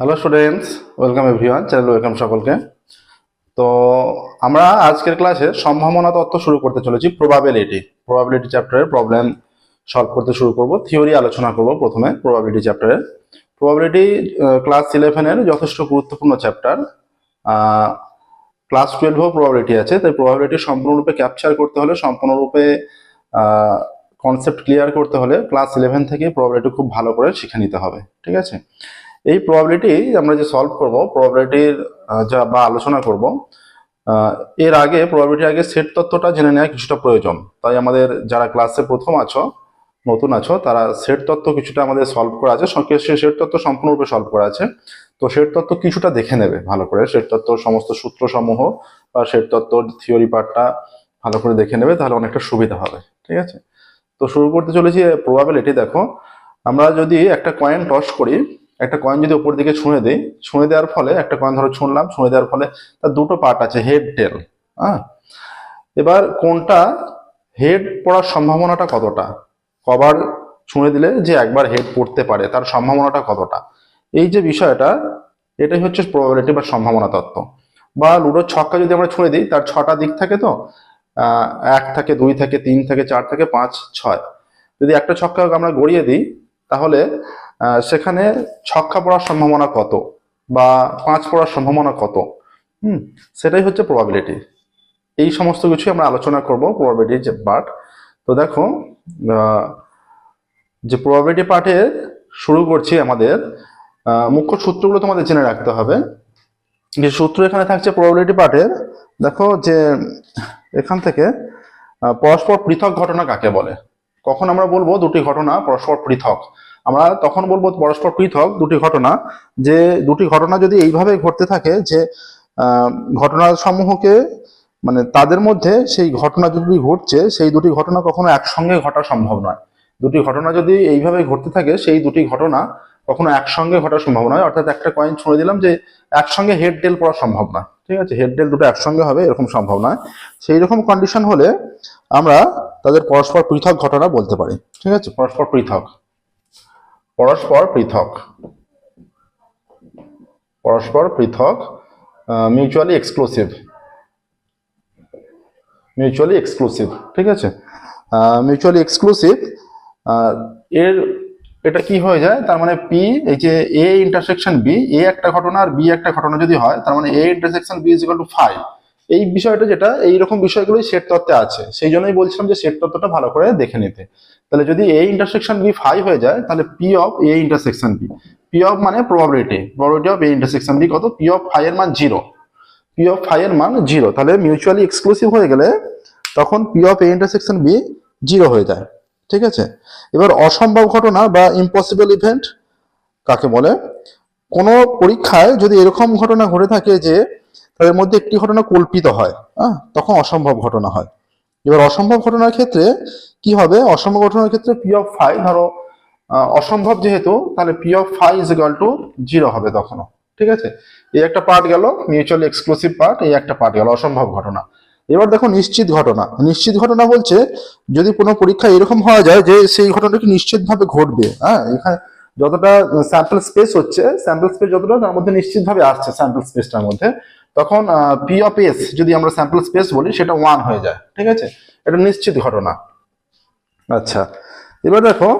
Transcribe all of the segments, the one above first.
Hello students welcome everyone channel welcome সকলকে। তো আমরা আজকের ক্লাসে সম্ভাবনা তত্ত্ব শুরু করতে চলেছি প্রবাবিলিটি প্রবাবিলিটি চ্যাপ্টারের প্রবলেম সলভ করতে শুরু করব থিওরি আলোচনা করব প্রথমে প্রবাবিলিটি চ্যাপ্টারে প্রবাবিলিটি ক্লাস ইলেভেনের যথেষ্ট গুরুত্বপূর্ণ চ্যাপ্টার ক্লাস টুয়েলভেও প্রবাবিলিটি আছে। তাই প্রবাবিলিটি সম্পূর্ণরূপে ক্যাপচার করতে হলে, সম্পূর্ণরূপে কনসেপ্ট ক্লিয়ার করতে হলে ক্লাস ইলেভেন থেকে প্রবাবিলিটি খুব ভালো করে শিখে নিতে হবে। ঠিক আছে? এই প্রবাবিলিটি আমরা যে সলভ করব প্রবাবিলিটির যা বা আলোচনা করব এর আগে প্রবাবিলিটির আগে সেট তত্ত্বটা জেনে নেওয়া কিছুটা প্রয়োজন। তাই আমাদের যারা ক্লাসে প্রথম আছো, নতুন আছো, তারা সেট তত্ত্ব কিছুটা আমাদের সলভ করা আছে। সেট তত্ত্ব সম্পূর্ণরূপে সলভ করা আছে। তো সেট তত্ত্ব কিছুটা দেখে নেবে ভালো করে। সেট তত্ত্ব সমস্ত সূত্র সমূহ বা সেট তত্ত্বর থিওরি পার্টটা ভালো করে দেখে নেবে, তাহলে অনেকটা সুবিধা হবে। ঠিক আছে? তো শুরু করতে চলেছি প্রবাবিলিটি দেখো। আমরা যদি একটা কয়েন টস করি একটা কয়েন যদি উপর দিকে ছুঁড়ে দিই ছুঁড়ে দেওয়ার ফলে একটা কয়েন ধরো ছুঁড়লাম ছুঁড়ে দেওয়ার ফলে তার দুটো পার্ট আছে হেড টেল হ্যাঁ? এবার কোনটা হেড পড়ার সম্ভাবনাটা কতটা? কবার ছুঁড়ে দিলে যে একবার হেড পড়তে পারে, তার সম্ভাবনাটা কতটা? এই যে বিষয়টা, এটাই হচ্ছে প্রবাবিলিটি বা সম্ভাবনা তত্ত্ব। বা লুডোর ছক্কা যদি আমরা ছুঁড়ে দিই, তার ছটা দিক থাকে তো? এক থাকে, দুই থাকে, তিন থাকে, চার থাকে, পাঁচ, ছয়। যদি একটা ছক্কা আমরা গড়িয়ে দিই, তাহলে সেখানে ছক্কা পড়ার সম্ভাবনা কত বা পাঁচ পড়ার সম্ভাবনা কত? হুম, সেটাই হচ্ছে প্রবাবিলিটি এই সমস্ত কিছু আমরা আলোচনা করব প্রবাবিলিটির যে পার্ট তো দেখো যে প্রবাবিলিটি পার্টে শুরু করছি আমাদের মুখ্য সূত্রগুলো তোমাদের জেনে রাখতে হবে। যে সূত্র এখানে থাকছে প্রবাবিলিটি পার্টের দেখো যে এখান থেকে পরস্পর পৃথক ঘটনা কাকে বলে? কখন আমরা বলব দুটি ঘটনা পরস্পর পৃথক? আমরা তখন বলব পরস্পর পৃথক দুটি ঘটনা। যে দুটি ঘটনা যদি এইভাবে ঘটতে থাকে যে আহ, ঘটনা সমূহকে মানে তাদের মধ্যে সেই ঘটনা যদি ঘটছে সেই দুটি ঘটনা কখনো একসঙ্গে ঘটা সম্ভব নয়। দুটি ঘটনা যদি এইভাবে ঘটতে থাকে সেই দুটি ঘটনা কখনো একসঙ্গে ঘটা সম্ভব নয়। অর্থাৎ একটা কয়েন ছুঁড়ে দিলাম যে একসঙ্গে হেড ডেল পড়া সম্ভব না। ঠিক আছে? হেড ডেল দুটো একসঙ্গে হবে এরকম সম্ভব নয়। সেই রকম কন্ডিশন হলে আমরা তাদের পরস্পর পৃথক ঘটনা বলতে পারি। ঠিক আছে? পরস্পর পৃথক। পরস্পর পৃথক। পরস্পর পৃথক মিউচুয়ালি এক্সক্লুসিভ মিউচুয়ালি এক্সক্লুসিভ ঠিক আছে? মিউচুয়ালি এক্সক্লুসিভ এর এটা কি হয়ে যায়? তার মানে পি এই যে এ ইন্টারসেকশন বি এ একটা ঘটনা আর বি একটা ঘটনা যদি হয়, তার মানে A intersection B is two five এই বিষয়টা যেটা, এই রকম বিষয়গুলোই সেট তত্ত্বে আছে। সেই জন্যই বলছিলাম যে সেট তত্ত্বটা ভালো করে দেখে নিতে। তাহলে যদি এ ইন্টারসেকশন বি ফাইভ হয়ে যায়, তাহলে P of A intersection B P of মানে probability probability of A intersection B কত? পি অফ ফাইভ এর মান জিরো পি অফ ফাইভ এর মান জিরো তাহলে মিউচুয়ালি এক্সক্লুসিভ হয়ে গেলে তখন P of A intersection B zero হয়ে যায়। ঠিক আছে? এবার অসম্ভব ঘটনা বা ইম্পসিবল ইভেন্ট কাকে বলে? কোনো পরীক্ষায় যদি এরকম ঘটনা ঘটে থাকে যে তাদের মধ্যে একটি ঘটনা কল্পিত হয় হ্যাঁ তখন অসম্ভব ঘটনা হয়। এবার অসম্ভব ঘটনার ক্ষেত্রে কি হবে? অসম্ভব ঘটনার ক্ষেত্রে পি অফ ফাইভ ধরো অসম্ভব যেহেতু, তাহলে P of five is equal to zero হবে তখনও, ঠিক আছে? এই একটা পার্ট গেল মিউচুয়ালি এক্সক্লুসিভ পার্ট এই একটা পার্ট গেল, অসম্ভব ঘটনা। এবার দেখো নিশ্চিত ঘটনা। নিশ্চিত ঘটনা বলছে, যদি কোনো পরীক্ষা এরকম হওয়া যায় যে সেই ঘটনাটি নিশ্চিতভাবে ঘটবে হ্যাঁ এখানে যতটা স্যাম্পল স্পেস হচ্ছে স্যাম্পল স্পেস যতটা, তার মধ্যে নিশ্চিতভাবে আসছে স্যাম্পল স্পেসটার মধ্যে। তখন পি অফ এস যদি আমরা স্যাম্পল স্পেস বলি, সেটা ওয়ান হয়ে যায়, ঠিক আছে? এটা নিশ্চিত ঘটনা। আচ্ছা এবার দেখো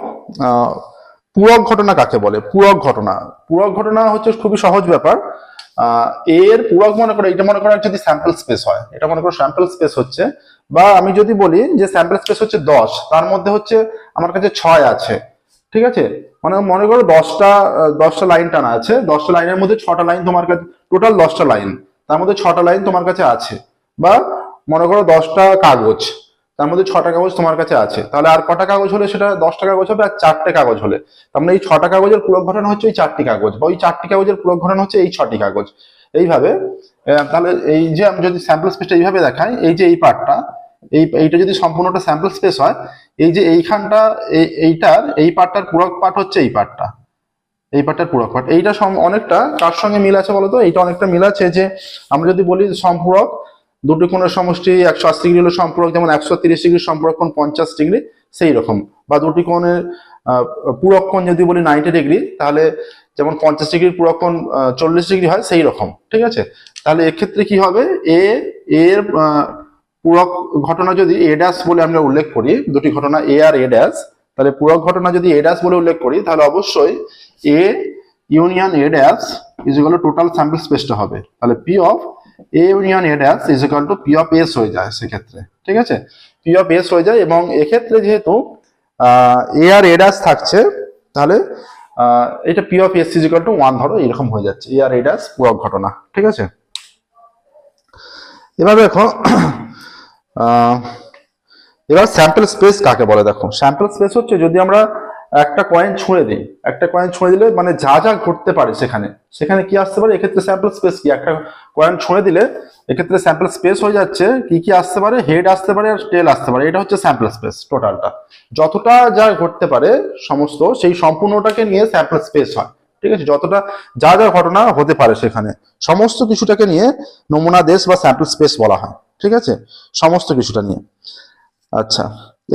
পূরক ঘটনা কাকে বলে? পূরক ঘটনা। পূরক ঘটনা হচ্ছে খুবই সহজ ব্যাপার। এর পূরক মনে করো, এটা মনে করো যদি স্যাম্পল স্পেস হয়, এটা মনে করো স্যাম্পল স্পেস হচ্ছে, বা আমি যদি বলি যে স্যাম্পল স্পেস হচ্ছে দশ, তার মধ্যে হচ্ছে আমার কাছে ছয় আছে, ঠিক আছে? মানে মনে করো দশটা দশটা লাইন টানা আছে, দশটা লাইনের মধ্যে ছটা লাইন তোমার কাছে টোটাল দশটা লাইন তার মধ্যে ছটা লাইন তোমার কাছে আছে। বা মনে করো দশটা কাগজ, তার মধ্যে ছটা কাগজ তোমার কাছে আছে। তাহলে আর কটা কাগজ হলে সেটা দশটা কাগজ হবে আর চারটে কাগজ হলে? তার মানে এই ছটা কাগজের পুরক ঘটনা হচ্ছে এই চারটি কাগজ, বা ওই চারটি কাগজের পুরক ঘটনা হচ্ছে এই ছটি কাগজ। এইভাবে তাহলে এই যে আমি যদি স্যাম্পল স্পেসটা এইভাবে দেখাই, এই যে এই পার্টটা এই, এইটা যদি সম্পূর্ণটা স্যাম্পল স্পেস হয়, এই যে এইখানটা এই এইটার, এই পার্টটার পুরক পার্ট হচ্ছে এই পার্টটা এই পার্টটার পুরক পার্ট এইটা অনেকটা কার সঙ্গে মিল আছে বলতো? এইটা অনেকটা মিল আছে যে, আমরা যদি বলি সম্পূরক, দুটি কোণের সমষ্টি একশো আশি ডিগ্রি হলো সম্পূরক, যেমন একশো তিরিশ ডিগ্রি সম্পূরক কোণ পঞ্চাশ ডিগ্রি, সেই রকম। বা দুটি কোণের পূরক কোণ যদি বলি নাইনটি ডিগ্রি, তাহলে যেমন পঞ্চাশ ডিগ্রির পুরক্ষণ চল্লিশ ডিগ্রি হয়, সেই রকম। ঠিক আছে? তাহলে এক্ষেত্রে কি হবে? এ, এর পূরক ঘটনা যদি এ ড্যাশ বলে আমরা উল্লেখ করি, দুটি ঘটনা এ আর এ ড্যাশ তাহলে পূরক ঘটনা যদি এ ড্যাশ বলে উল্লেখ করি তাহলে অবশ্যই A union A dash is equal to total sample স্পেসটা হবে। তাহলে P of A union A dash is equal to P of S হয়ে যায় সেক্ষেত্রে ঠিক আছে? পি অফ এস হয়ে যায় এবং এক্ষেত্রে যেহেতু এ আর এডাস থাকছে তাহলে এটা P of S is equal to one ধরো এরকম হয়ে যাচ্ছে। এ আর এডাস পূরক ঘটনা ঠিক আছে? এবার দেখো আহ, এবার স্যাম্পল স্পেস কাকে বলে দেখো? স্যাম্পল স্পেস হচ্ছে যদি আমরা একটা কয়েন ছুঁড়ে দিই, একটা কয়েন ছুঁড়ে দিলে মানে যা যা ঘটতে পারে সেখানে সেখানে কি আসতে পারে? এক্ষেত্রে স্যাম্পল স্পেস কি? একটা কয়েন ছুঁড়ে দিলে এক্ষেত্রে স্যাম্পল স্পেস হয়ে যাচ্ছে, কি কি আসতে পারে? হেড আসতে পারে আর টেল আসতে পারে। এটা হচ্ছে স্যাম্পল স্পেস টোটালটা যতটা যা ঘটতে পারে সমস্ত, সেই সম্পূর্ণটাকে নিয়ে স্যাম্পল স্পেস হয়। ঠিক আছে? যতটা যা যা ঘটনা হতে পারে সেখানে। সমস্ত কিছুটাকে নিয়ে নমুনা দেশ বা স্যাম্পল স্পেস বলা হয়। ঠিক আছে? সমস্ত কিছুটা নিয়ে। আচ্ছা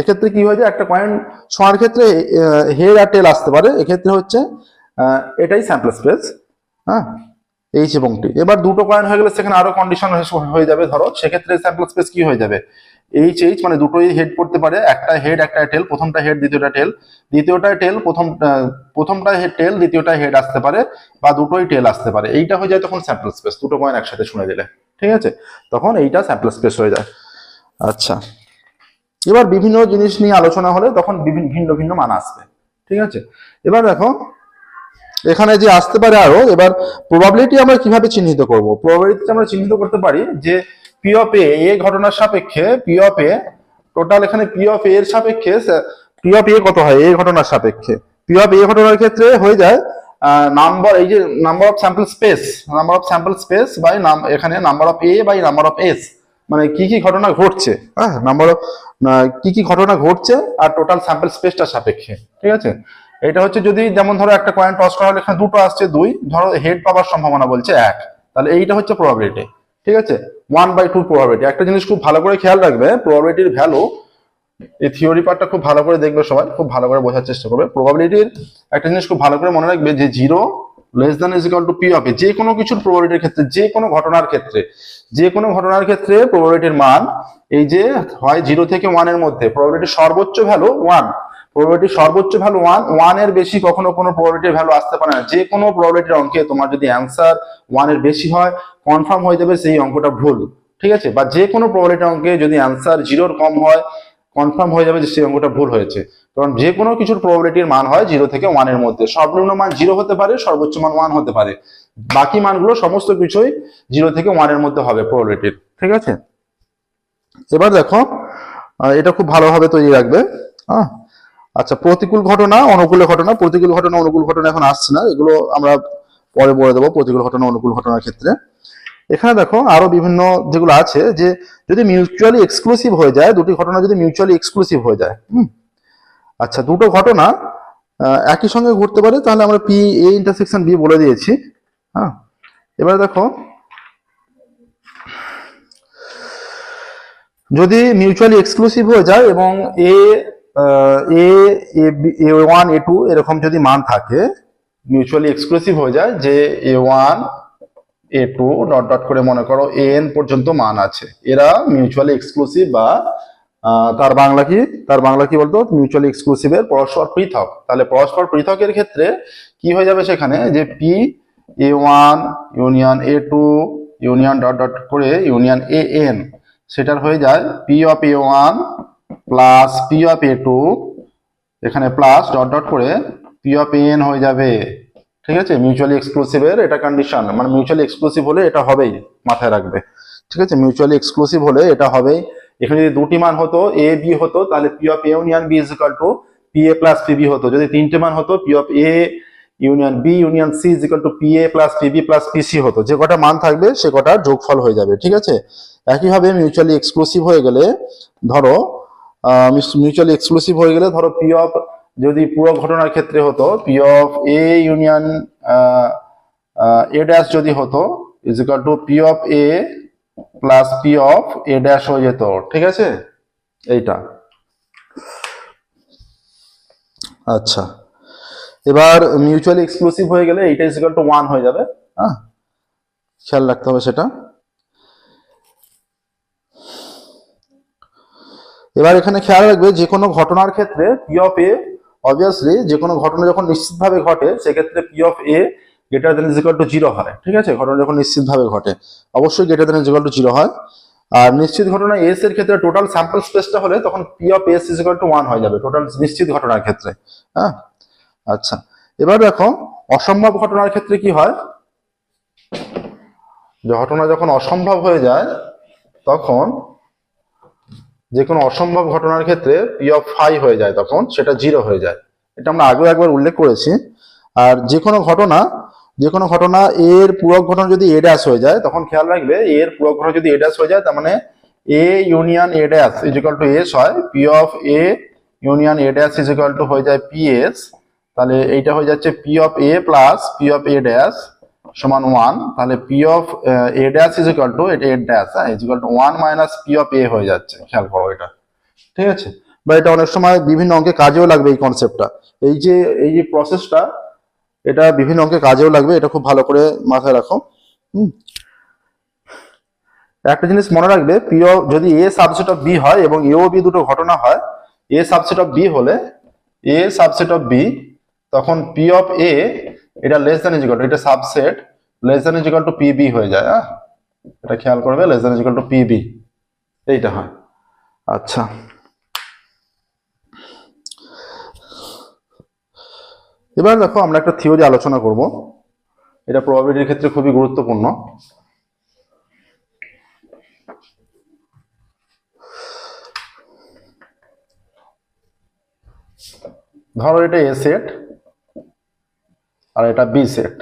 এক্ষেত্রে কি হয় যে একটা কয়েন ছোঁয়ার ক্ষেত্রে হেড আর টেল আসতে পারে, এক্ষেত্রে হচ্ছে এটাই স্যাম্পল স্পেস হ্যাঁ এইচ এবং এবার দুটো কয়েন হয়ে গেলে সেখানে আরও কন্ডিশন হয়ে যাবে, ধরো, সেক্ষেত্রে স্যাম্পল স্পেস কি হয়ে যাবে? এইচ এইচ মানে দুটোই হেড পড়তে পারে, একটা হেড একটা টেল প্রথমটা হেড দ্বিতীয়টা টেল দ্বিতীয়টা টেল প্রথম প্রথমটা হেড টেল দ্বিতীয়টা হেড আসতে পারে, বা দুটোই টেল আসতে পারে। এইটা হয়ে যায় তখন স্যাম্পল স্পেস দুটো কয়েন একসাথে শুনে দিলে। ঠিক আছে? তখন এইটা স্যাম্পল স্পেস হয়ে যায়। আচ্ছা। এবার বিভিন্ন জিনিস নিয়ে আলোচনা হলে তখন বিভিন্ন ভিন্ন ভিন্ন মান আসবে। ঠিক আছে? এবার দেখো, এখানে যে আসতে পারে আরও, এবার প্রবাবিলিটি আমরা কীভাবে চিহ্নিত করব? প্রবাবিলিটি আমরা চিহ্নিত করতে পারি যে পি অফ এ এ ঘটনার সাপেক্ষে পি অফ এ টোটাল এখানে পি অফ এ এর সাপেক্ষে পি অফ এ কত হয়? এ ঘটনার সাপেক্ষে। পি অফ এ ঘটনার ক্ষেত্রে হয়ে যায় নাম্বার এই যে number of sample space number of sample space by এখানে number of A by number of S মানে কি কি ঘটনা ঘটছে? হ্যাঁ নাম্বার অফ কি কি ঘটনা ঘটছে আর টোটাল স্যাম্পল স্পেসটা সাপেক্ষে, ঠিক আছে? এটা হচ্ছে যদি যেমন ধরো একটা কয়েন টস করা হলে, এখানে দুটো আসছে, দুই, ধরো হেড পাওয়ার সম্ভাবনা বলছে এক, তাহলে এইটা হচ্ছে প্রবাবিলিটি ঠিক আছে? ওয়ান বাই টু প্রবাবিলিটি একটা জিনিস খুব ভালো করে খেয়াল রাখবে প্রবাবিলিটির ভ্যালু এই থিওরি পার্টটা খুব ভালো করে দেখবে সবাই, খুব ভালো করে বোঝার চেষ্টা করবে। প্রবাবিলিটির একটা জিনিস খুব ভালো করে মনে রাখবে যে zero less than is equal to P of যে কোনো কিছুর প্রবাবিলিটির ক্ষেত্রে, যে কোনো ঘটনার ক্ষেত্রে, যে কোনো ঘটনার ক্ষেত্রে প্রবাবিলিটির মান, এই যে হয় জিরো থেকে ওয়ানের মধ্যে প্রবাবিলিটির সর্বোচ্চ ভ্যালু ওয়ান প্রবাবিলিটির সর্বোচ্চ ভ্যালু ওয়ান ওয়ানের বেশি কখনো কোনো প্রবাবিলিটির ভ্যালু আসতে পারে না। যে কোনো প্রবাবিলিটির অঙ্কে তোমার যদি অ্যান্সার ওয়ানের বেশি হয় কনফার্ম হয়ে যাবে সেই অঙ্কটা ভুল, ঠিক আছে? বা যে কোনো প্রবাবিলিটির অঙ্কে যদি অ্যান্সার জিরোর কম হয় কনফার্ম হয়ে যাবে যে সেই অঙ্কটা ভুল হয়েছে। কারণ যে কোনো কিছুর প্রবাবিলিটির মান হয় জিরো থেকে ওয়ানের মধ্যে। সর্বনিম্ন মান জিরো হতে পারে, সর্বোচ্চ মান ওয়ান হতে পারে। বাকি মানগুলো সমস্ত কিছুই জিরো থেকে ওয়ানের মধ্যে হবে প্রবাবিলিটির ঠিক আছে? এবার দেখো এটা খুব ভালোভাবে তৈরি রাখবে। হ্যাঁ আচ্ছা প্রতিকূল ঘটনা, অনুকূল ঘটনা। প্রতিকূল ঘটনা, অনুকূল ঘটনা এখন আসছে না। এগুলো আমরা পরে বলে দেবো, প্রতিকূল ঘটনা, অনুকূল ঘটনার ক্ষেত্রে। এখানে দেখো আরও বিভিন্ন যেগুলো আছে যে যদি মিউচুয়ালি এক্সক্লুসিভ হয়ে যায়, দুটি ঘটনা যদি মিউচুয়ালি এক্সক্লুসিভ হয়ে যায়, হুম? আচ্ছা দুটো ঘটনা একই সঙ্গে ঘটতে পারে, তাহলে আমরা পি এ ইন্টারসেকশন বি বলে দিয়েছি হ্যাঁ? এবার দেখো, যদি মিউচুয়ালি এক্সক্লুসিভ হয়ে যায় এবং এ এ এ ওয়ান এ টু এরকম যদি মান থাকে মিউচুয়ালি এক্সক্লুসিভ হয়ে যায় যে A one A two dot dot করে মনে করো এ এন পর্যন্ত মান আছে। এরা মিউচুয়ালি এক্সক্লুসিভ বা তার বাংলা কি? তার বাংলা কি বলতো? মিউচুয়ালি এক্সক্লুসিভের পরস্পর পৃথক। তাহলে পরস্পর পৃথকের ক্ষেত্রে কি হয়ে যাবে সেখানে? যে P A one union A two union dot dot করে ইউনিয়ন এ এন সেটার হয়ে যায় P of A one plus P of A two এখানে প্লাস ডট ডট করে পি অফ এন হয়ে যাবে। ঠিক আছে? মিউচুয়ালি এক্সক্লুসিভের এটা কন্ডিশন মানে মিউচুয়ালি এক্সক্লুসিভ হলে এটা হবেই, মাথায় রাখবে। ঠিক আছে? মিউচুয়ালি এক্সক্লুসিভ হলে এটা হবেই। এখানে যদি দুটি মান হতো এ বি হতো, তাহলে P of A union B is equal to P A plus P B হতো। যদি তিনটে মান হতো P of A union B union C is equal to P A plus P B plus P C হতো। যে কটা মান থাকবে, সে কটা যোগফল হয়ে যাবে, ঠিক আছে? একইভাবে মিউচুয়ালি এক্সক্লুসিভ হয়ে গেলে, ধরো মিউচুয়ালি এক্সক্লুসিভ হয়ে গেলে, ধরো পি অফ যদি পুরো ঘটনার ক্ষেত্রে হতো P of A union A dash যদি হতো is to P of A plus P of A dash হয়ে যেত, ঠিক আছে? এইটা। আচ্ছা। এবার মিউচুয়ালি এক্সক্লুসিভ হয়ে গেলে এইটা ইজ টু ওয়ান হয়ে যাবে হ্যাঁ? খেয়াল রাখতে হবে সেটা। এবার এখানে খেয়াল রাখবে যে কোনো ঘটনার ক্ষেত্রে পি অফ এ অবভিয়াসলি যে কোনো ঘটনা যখন নিশ্চিতভাবে ঘটে, সেক্ষেত্রে P of A greater than equal to zero হয়, ঠিক আছে? ঘটনা যখন নিশ্চিতভাবে ঘটে, অবশ্যই greater than equal to zero হয়। আর নিশ্চিত ঘটনা এস এর ক্ষেত্রে টোটাল স্যাম্পল স্পেসটা হলে তখন P of S is equal to one হয়ে যাবে টোটাল নিশ্চিত ঘটনার ক্ষেত্রে হ্যাঁ? আচ্ছা এবার দেখো, অসম্ভব ঘটনার ক্ষেত্রে কি হয়? ঘটনা যখন অসম্ভব হয়ে যায়, তখন যে কোনো অসম্ভব ঘটনার ক্ষেত্রে পি অফ ফাই হয়ে যায় তখন, সেটা জিরো হয়ে যায়। এটা আমরা আগেও একবার উল্লেখ করেছি। আর যে কোনো ঘটনা যে কোনো ঘটনা এর পূরক ঘটনা যদি এ হয়ে যায়, তখন খেয়াল রাখবে এর পূরক ঘটনা যদি এ ড্যাশ হয়ে যায়, তার মানে A union A dash is equal to S হয় P of A union A dash is equal to হয়ে যায় পি এস তাহলে এইটা হয়ে যাচ্ছে P of A plus P of A dash সমান ওয়ান তাহলে P of A dash is equal to এটা এ ড্যাশ হ্যাঁ is equal to one minus P of A হয়ে যাচ্ছে, খেয়াল করো এটা, ঠিক আছে? বা এটা অনেক সময় বিভিন্ন অঙ্কে কাজেও লাগবে এই কনসেপ্টটা এই যে এই যে প্রসেসটা এটা বিভিন্ন অঙ্কে কাজেও লাগবে, এটা খুব ভালো করে মাথায় রাখো, হুম? একটা জিনিস মনে রাখবে পি অফ যদি এ সাবসেট অফ বি হয় এবং এ ও বি দুটো ঘটনা হয় এ সাবসেট অফ বি হলে এ সাবসেট অফ বি তখন পি অফ এ এটা less than is equal to এটা subset less than is equal to P B হয়ে যায় হ্যাঁ এটা খেয়াল করবে less than is equal to P B এইটা হয়। আচ্ছা। এবার দেখো আমরা একটা থিওরি আলোচনা করব। এটা প্রবাবিলিটির ক্ষেত্রে খুবই গুরুত্বপূর্ণ। ধরো এটা এ সেট আর এটা বি সেট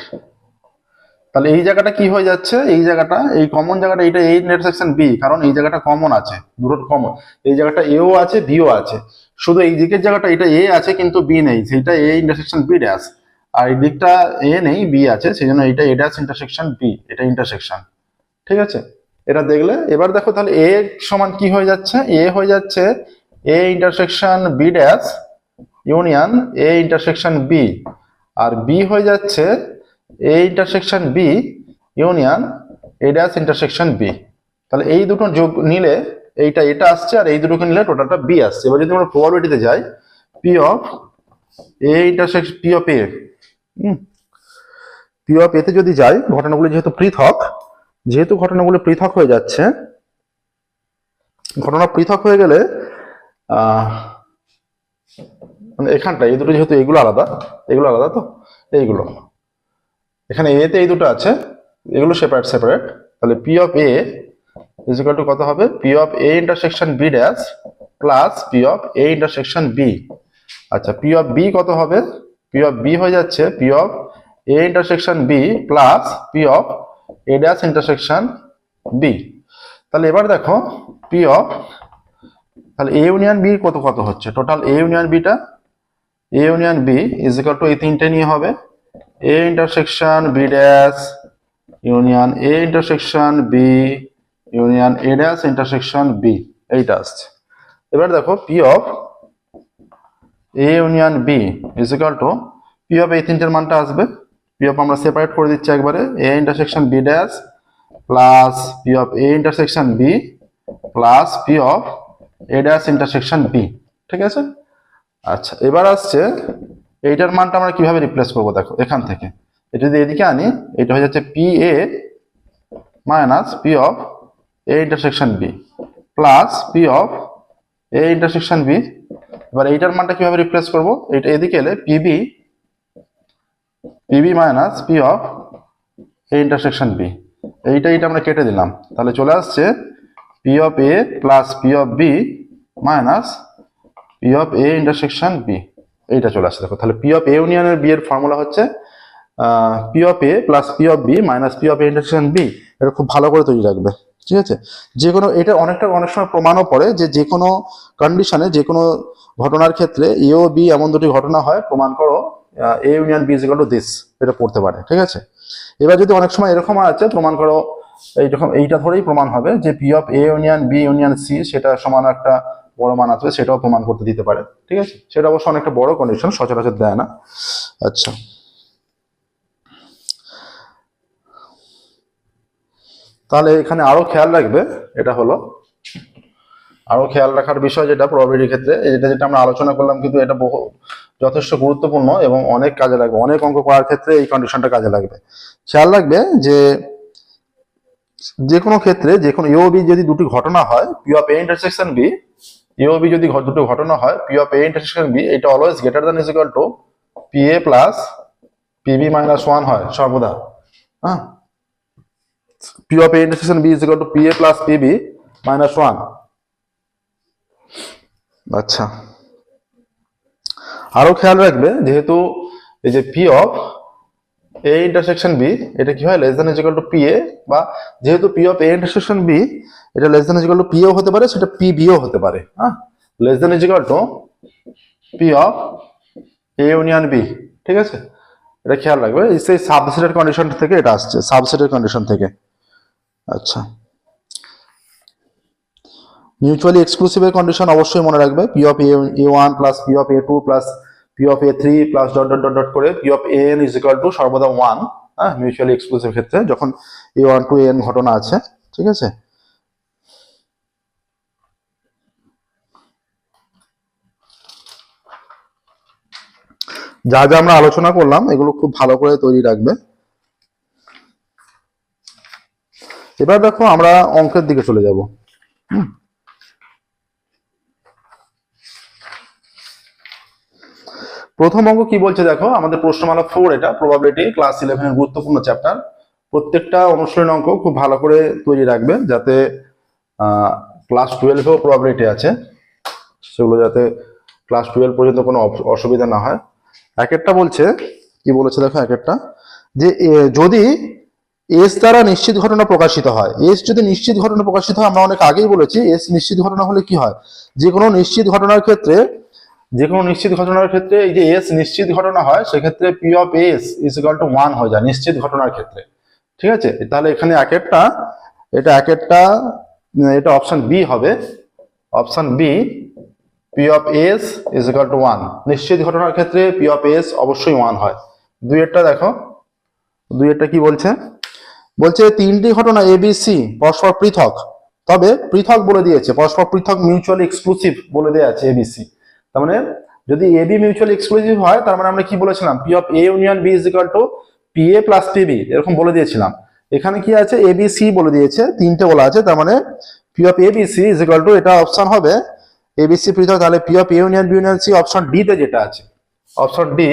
তাহলে এই জায়গাটা কি হয়ে যাচ্ছে? এই জায়গাটা, এই কমন জায়গাটা এটা এই ইন্টারসেকশন বি কারণ এই জায়গাটা কমন আছে দুটো কমন এই জায়গাটা এও আছে বিও আছে। শুধু এই দিকের জায়গাটা, এটা এ আছে, কিন্তু বি নেই। সেইটা এ ইন্টারসেকশন বি ড্যাশ আর এই দিকটা এ নেই বি আছে, সেই জন্য এটা এ ড্যাশ ইন্টারসেকশন বি এটা ইন্টারসেকশন ঠিক আছে? এটা দেখলে, এবার দেখো তাহলে এ সমান কি হয়ে যাচ্ছে? এ হয়ে যাচ্ছে A intersection B dash union A intersection B R B হয়ে যাচ্ছে A intersection B union A intersection B তাহলে এই দুটো যোগ নিলে এইটা এটা আসছে আর এই দুটোকে নিলে টোটালটা বি আসছে। এবার যদি আমরা প্রবাবিলিটিতে যাই P of A intersection P of A P of এতে যদি যাই, ঘটনাগুলি যেহেতু পৃথক, যেহেতু ঘটনাগুলি পৃথক হয়ে যাচ্ছে, ঘটনা পৃথক হয়ে গেলে মানে এখানটা এই দুটো যেহেতু এগুলো আলাদা এগুলো আলাদা তো? এইগুলো। এখানে এ তে এই দুটো আছে, এগুলো সেপারেট সেপারেট তাহলে P of A is to কত হবে? P of A intersection B dash plus P of A intersection B আচ্ছা পি অফ বি কত হবে? পি অফ বি হয়ে যাচ্ছে P of A intersection B plus P of A dash intersection B তাহলে এবার দেখো পি অফ তাহলে A union B কত কত হচ্ছে? Total A union beta A union B is equal to এই তিনটে নিয়ে হবে। A intersection B dash union A intersection B union A dash intersection B এইটা আসছে। এবার দেখো P of A union B is equal to P of এই তিনটের মানটা আসবে। পি অফ আমরা সেপারেট করে দিচ্ছি একবারে। A intersection B dash plus P of A intersection B plus P of A dash intersection B ঠিক আছে? আচ্ছা এবার আসছে, এইটার মানটা আমরা কীভাবে রিপ্লেস করব দেখো, এখান থেকে। এটা যদি এদিকে আনি, এটা হয়ে যাচ্ছে P A minus P of A intersection B plus P of A intersection B এবার এইটার মানটা কীভাবে রিপ্লেস করব, এটা এদিকে এলে P B P B minus P of A intersection B এইটা এইটা আমরা কেটে দিলাম। তাহলে চলে আসছে P of A plus P of B minus P of A intersection B এইটা চলে আসছে। দেখো, তাহলে পি অফ এ ইউনিয়নের বি এর ফর্মুলা হচ্ছে P of A plus P of B minus P of A intersection B এটা খুব ভালো করে তৈরি রাখবে, ঠিক আছে? যে কোনো, এটা অনেকটা, অনেক সময় প্রমাণও পড়ে যে যে কোনো কন্ডিশনে যে কোনো ঘটনার ক্ষেত্রে এ ও বি এমন দুটি ঘটনা হয়, প্রমাণ করো A union B is equal to this এটা পড়তে পারে, ঠিক আছে? এবার যদি অনেক সময় এরকম আছে, প্রমাণ করো, এইরকম, এইটা ধরেই প্রমাণ হবে যে P of A union B union C সেটা সমান একটা বড় মান আসবে সেটাও প্রমাণ করতে দিতে পারে। ঠিক আছে? সেটা অবশ্য অনেকটা বড় কন্ডিশন সচরাচর দেয় না। আচ্ছা। তাহলে এখানে আরও খেয়াল রাখবে, এটা হলো, আরও খেয়াল রাখার বিষয় যেটা প্রবাবিলিটির ক্ষেত্রে এটা যেটা আমরা আলোচনা করলাম কিন্তু এটা বহু, যথেষ্ট গুরুত্বপূর্ণ এবং অনেক কাজে লাগবে, অনেক অঙ্ক করার ক্ষেত্রে এই কন্ডিশনটা কাজে লাগবে। খেয়াল রাখবে যে যে কোনো ক্ষেত্রে যে কোনো ইও বি যদি দুটি ঘটনা হয় P of A intersection B ইও বি যদি দুটো ঘটনা হয় P of A intersection B এটা always greater than is equal to P A plus P B minus one হয় সর্বদা। হ্যাঁ? P of A intersection B is equal to P A plus P B minus one আচ্ছা। আরও খেয়াল রাখবে, যেহেতু এই যে P of A intersection B এটা কি হয়? Less than is to P A বা যেহেতু P of A intersection B এটা less than is to P ও হতে পারে, সেটা পি বিও হতে পারে হ্যাঁ? Less than is to P of A union B ঠিক আছে? এটা খেয়াল রাখবে সেই সাবসেটের কন্ডিশন থেকে এটা আসছে সাবসেটের কন্ডিশন থেকে। আচ্ছা। মিউচুয়ালি এক্সক্লুসিভের কন্ডিশন অবশ্যই মনে রাখবে P of A one plus P of A two plus P of A three plus dot dot dot dot করে P of A N is equal to সর্বদা ওয়ান হ্যাঁ মিউচুয়ালি এক্সক্লুসিভ ক্ষেত্রে যখন এ one two N ঘটনা আছে, ঠিক আছে? যা যা আমরা আলোচনা করলাম, এগুলো খুব ভালো করে তৈরি রাখবে। এবার দেখো আমরা অঙ্কের দিকে চলে যাব। প্রথম অঙ্ক কি বলছে দেখো? আমাদের প্রশ্নমালা ফোর এটা প্রবাবিলিটি ক্লাস ইলেভেনের গুরুত্বপূর্ণ চ্যাপ্টার প্রত্যেকটা অনুশীলন অঙ্ক খুব ভালো করে তৈরি রাখবে যাতে ক্লাস টুয়েলভেও প্রবাবিলিটি আছে। সেগুলো যাতে ক্লাস টুয়েলভ পর্যন্ত কোনো অস- অসুবিধা না হয়। এক একটা বলছে, কি বলেছে দেখো এক একটা যে যদি এস দ্বারা নিশ্চিত ঘটনা প্রকাশিত হয় এস যদি নিশ্চিত ঘটনা প্রকাশিত হয়, আমরা অনেক আগেই বলেছি এস নিশ্চিত ঘটনা হলে কি হয়? যে কোনো নিশ্চিত ঘটনার ক্ষেত্রে যে কোনো নিশ্চিত ঘটনার ক্ষেত্রে এই যে এস নিশ্চিত ঘটনা হয়, সেক্ষেত্রে P of S is equal to one হয়ে যায় নিশ্চিত ঘটনার ক্ষেত্রে। ঠিক আছে? তাহলে এখানে এক একটা, এটা এক একটা, এটা অপশন বি হবে। Option B P of S is equal to one নিশ্চিত ঘটনার ক্ষেত্রে পি অফ এস অবশ্যই ওয়ান হয়। দুই একটা দেখো। দুই একটা কি বলছে? বলছে তিনটি ঘটনা এবিসি পরস্পর পৃথক। তবে পৃথক বলে দিয়েছে, পরস্পর পৃথক মিউচুয়ালি এক্সক্লুসিভ বলে দেওয়া আছে এবিসি তার মানে যদি এ বি মিউচুয়াল এক্সক্লুসিভ হয়, তার মানে আমরা কি বলেছিলাম? P of A union B is equal to P A plus P B এরকম বলে দিয়েছিলাম। এখানে কি আছে? এ বি সি বলে দিয়েছে, তিনটে বলা আছে, তার মানে P of A B C is equal to এটা অপশন হবে। এ বি সি পৃথক তাহলে P of A union B union C option D তে যেটা আছে। Option D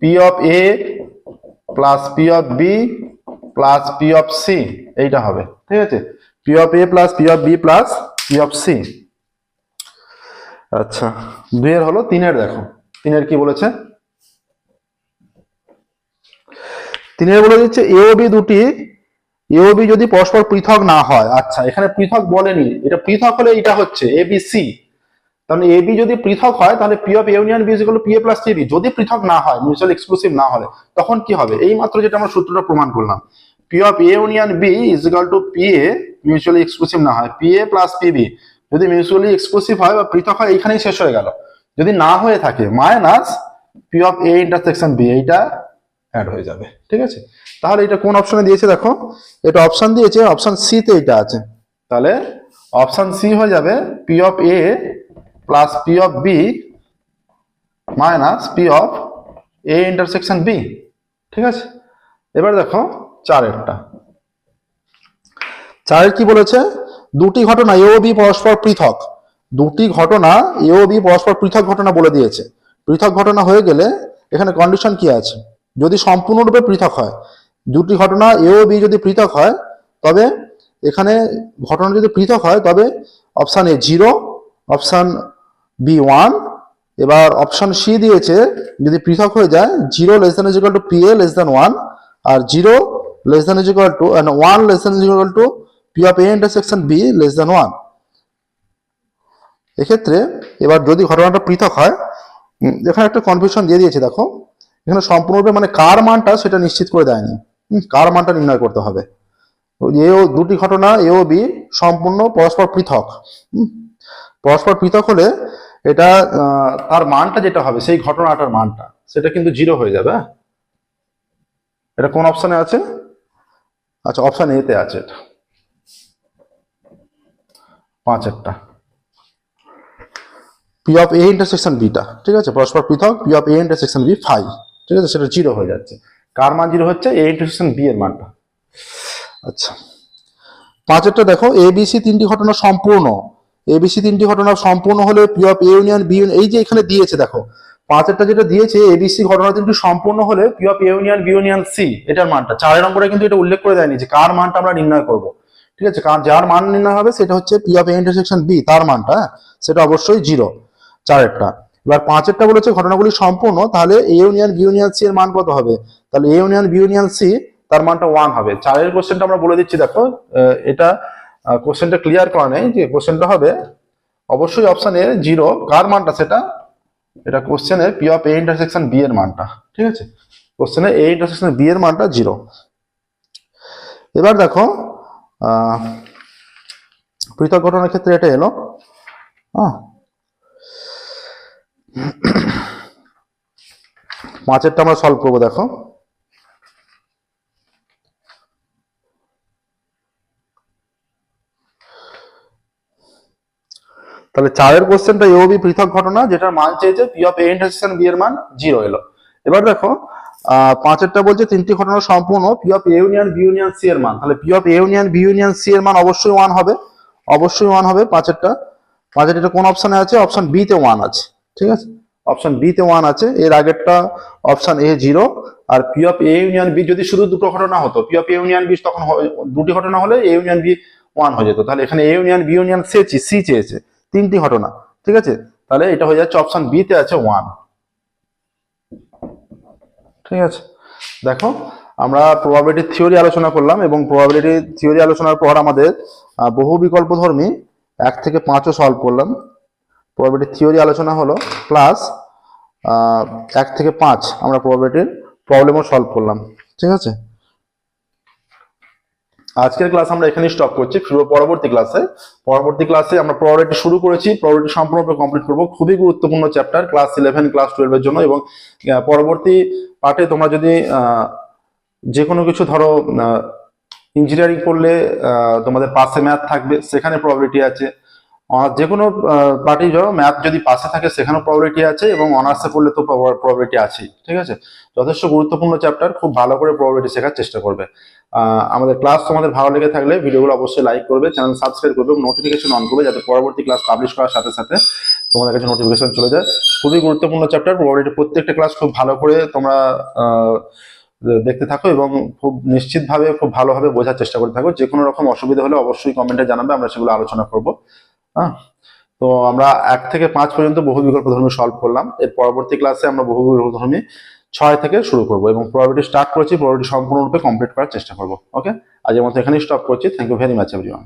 P of A plus P of B plus P of C এইটা হবে। ঠিক আছে? P of A plus P of B plus P of C আচ্ছা দুইয়ের হলো তিনের, দেখো। তিনের কি বলেছে? তিনের বলে দিচ্ছে, এ বি দুটি, এ বি যদি পরস্পর পৃথক না হয় আচ্ছা এখানে পৃথক বলেনি, এটা পৃথক হলে এটা হচ্ছে, এ বি সি। তাহলে এ বি যদি পৃথক হয়, তাহলে P of union B equal P A plus P যদি পৃথক না হয়, মিউচুয়াল এক্সক্লুসিভ না হলে, তখন কি হবে? এই মাত্র যেটা আমরা সূত্রটা প্রমাণ করলাম। P of A union B is equal to P A mutually exclusive না হয়, P A plus P B. যদি মিউচুয়ালি এক্সক্লুসিভ হয় বা পৃথক হয় এখানেই শেষ হয়ে গেল। যদি না হয়ে থাকে minus P of A intersection B এইটা অ্যাড হয়ে যাবে, ঠিক আছে? তাহলে এটা কোন অপশনে দিয়েছে দেখো? এটা অপশন দিয়েছে অপশন সি তে এটা আছে। তাহলে অপশন সি হয়ে যাবে P of A plus P of B minus P of A intersection B ঠিক আছে? এবার দেখো চারেরটা। চারের কি বলেছে? দুটি ঘটনা, এ ও বি পরস্পর পৃথক। দুটি ঘটনা, এ ও বি পরস্পর পৃথক ঘটনা বলে দিয়েছে। পৃথক ঘটনা হয়ে গেলে এখানে কন্ডিশন কি আছে? যদি সম্পূর্ণরূপে পৃথক হয়, দুটি ঘটনা, এ ও বি যদি পৃথক হয়, তবে এখানে ঘটনা যদি পৃথক হয়, তবে option A zero option B one এবার অপশান সি দিয়েছে, যদি পৃথক হয়ে যায় zero less than is equal to P A less than one R zero less than is equal to one less than is equal to P of A intersection B less than one এক্ষেত্রে এবার যদি ঘটনাটা পৃথক হয় এখানে একটা confusion দিয়ে দিয়েছে, দেখো। এখানে সম্পূর্ণরূপে মানে কার মানটা সেটা নিশ্চিত করে দেয়নি। কার মানটা নির্ণয় করতে হবে। এ ও দুটি ঘটনা, এ ও বি, সম্পূর্ণ পরস্পর পৃথক। পরস্পর পৃথক হলে এটা তার মানটা যেটা হবে, সেই ঘটনাটার মানটা, সেটা কিন্তু জিরো হয়ে যাবে? এটা কোন অপশনে আছে? আচ্ছা অপশন এতে আছে এটা। পাঁচেরটা পি অফ এ ইন্টারসেকশন বিটা ঠিক আছে? পরস্পর পৃথক P of A intersection B five ঠিক আছে? সেটা জিরো হয়ে যাচ্ছে। কার মান জিরো হচ্ছে? এ ইন্টারসেকশন বি এর মানটা। আচ্ছা। পাঁচেরটা দেখো এবিসি তিনটি ঘটনা সম্পূর্ণ। এবিসি তিনটি ঘটনা সম্পূর্ণ হলে P of A union B এই যে এখানে দিয়েছে দেখো পাঁচেরটা যেটা দিয়েছে এবিসি ঘটনা তিনটি সম্পূর্ণ হলে P of A union B union C এটার মানটা। চারের নম্বরে কিন্তু এটা উল্লেখ করে দেয়নি যে কার মানটা আমরা নির্ণয় করব। ঠিক আছে? কারণ যার মান নির্ণয় হবে সেটা হচ্ছে P of A intersection B তার মানটা হ্যাঁ? সেটা অবশ্যই জিরো চারেরটা। এবার পাঁচেরটা বলেছে ঘটনাগুলি সম্পূর্ণ, তাহলে A union B union C এর মান কত হবে? তাহলে A union B union C তার মানটা ওয়ান হবে। চারের কোশ্চেনটা আমরা বলে দিচ্ছি, দেখো এটা কোশ্চেনটা ক্লিয়ার করা নেই, যে কোশ্চেনটা হবে অবশ্যই অপশন এ জিরো কার মানটা সেটা? এটা কোশ্চেনে P of A intersection B এর মানটা, ঠিক আছে? কোশ্চেনে এ ইন্টারসেকশন বি এর মানটা জিরো এবার দেখো পৃথক ঘটনার ক্ষেত্রে এটা এলো। পাঁচেরটা আমরা সলভ করব, দেখো। তাহলে চারের কোশ্চেনটা এ ও বি পৃথক ঘটনা, যেটার মান চেয়েছে P of A intersection B এর মান জিরো এলো। এবার দেখো পাঁচেরটা বলছে, তিনটি ঘটনা সম্পূর্ণ P of union B union C এর মান। তাহলে P of union B union C এর মান অবশ্যই ওয়ান হবে। অবশ্যই ওয়ান হবে পাঁচেরটা। পাঁচের এটা কোন অপশনে আছে? অপশন বি তে ওয়ান আছে। ঠিক আছে? অপশন বি তে ওয়ান আছে। এর আগেরটা অপশন এ জিরো আর পি অফ ইউনিয়ন বি যদি শুধু দুটো ঘটনা হতো পি অফ ইউনিয়ন বি তখন দুটি ঘটনা হলে ইউনিয়ন বি ওয়ান হয়ে যেত। তাহলে এখানে ইউনিয়ন বি ইউনিয়ন সি চেয়েছে। তিনটি ঘটনা। ঠিক আছে? তাহলে এটা হয়ে যাচ্ছে অপশন বি তে আছে ওয়ান ঠিক আছে? দেখো, আমরা প্রবাবিলিটি থিওরি আলোচনা করলাম এবং প্রবাবিলিটি থিওরি আলোচনার পর আমাদের বহু বিকল্প ধর্মী এক থেকে পাঁচও সলভ করলাম। প্রবাবিলিটি থিওরি আলোচনা হলো প্লাস এক থেকে পাঁচ আমরা প্রবাবিলিটির প্রবলেমও সলভ করলাম। ঠিক আছে? আজকের ক্লাস আমরা এখানে স্টপ করছি। পরবর্তী ক্লাসে পরবর্তী ক্লাসে আমরা প্রায়োরিটি শুরু করেছি। প্রায়োরিটি সম্পূর্ণরূপে কমপ্লিট করব। খুবই গুরুত্বপূর্ণ চ্যাপ্টার ক্লাস ইলেভেন ক্লাস টুয়েলভের জন্য এবং পরবর্তী পার্টে তোমরা যদি যে কোনো কিছু ধরো ইঞ্জিনিয়ারিং করলে তোমাদের পাশে ম্যাথ থাকবে। সেখানে প্রবলিটি আছে। যে কোনো পার্টি ধরো ম্যাথ যদি পাশে থাকে, সেখানেও প্রবাবিলিটি আছে এবং অনার্সে পড়লে তো প্রবাবিলিটি আছেই, ঠিক আছে? যথেষ্ট গুরুত্বপূর্ণ চ্যাপ্টার খুব ভালো করে প্রবাবিলিটি শেখার চেষ্টা করবে। আমাদের ক্লাস তোমাদের ভালো লেগে থাকলে ভিডিওগুলো অবশ্যই লাইক করবে চ্যানেল সাবস্ক্রাইব করবে এবং নোটিফিকেশন অন করবে যাতে পরবর্তী ক্লাস পাবলিশ করার সাথে সাথে তোমাদের কাছে নোটিফিকেশন চলে যায়। খুবই গুরুত্বপূর্ণ চ্যাপ্টার প্রবাবিলিটি প্রত্যেকটা ক্লাস খুব ভালো করে তোমরা দেখতে থাকো এবং খুব নিশ্চিতভাবে, খুব ভালোভাবে বোঝার চেষ্টা করে থাকো। যে কোনো রকম অসুবিধা হলে অবশ্যই কমেন্টে জানাবে, আমরা সেগুলো আলোচনা করব। হ্যাঁ? তো আমরা এক থেকে পাঁচ পর্যন্ত বহু বিকল্প ধর্মী সলভ করলাম। এর পরবর্তী ক্লাসে আমরা বহু বিকল্প ধর্মী ছয় থেকে শুরু করব এবং প্রবাবিলিটি স্টার্ট করেছি প্রবাবিলিটি সম্পূর্ণরূপে কমপ্লিট করার চেষ্টা করব। ওকে আজকের মতো এখানেই স্টপ করছি। Thank you very much everyone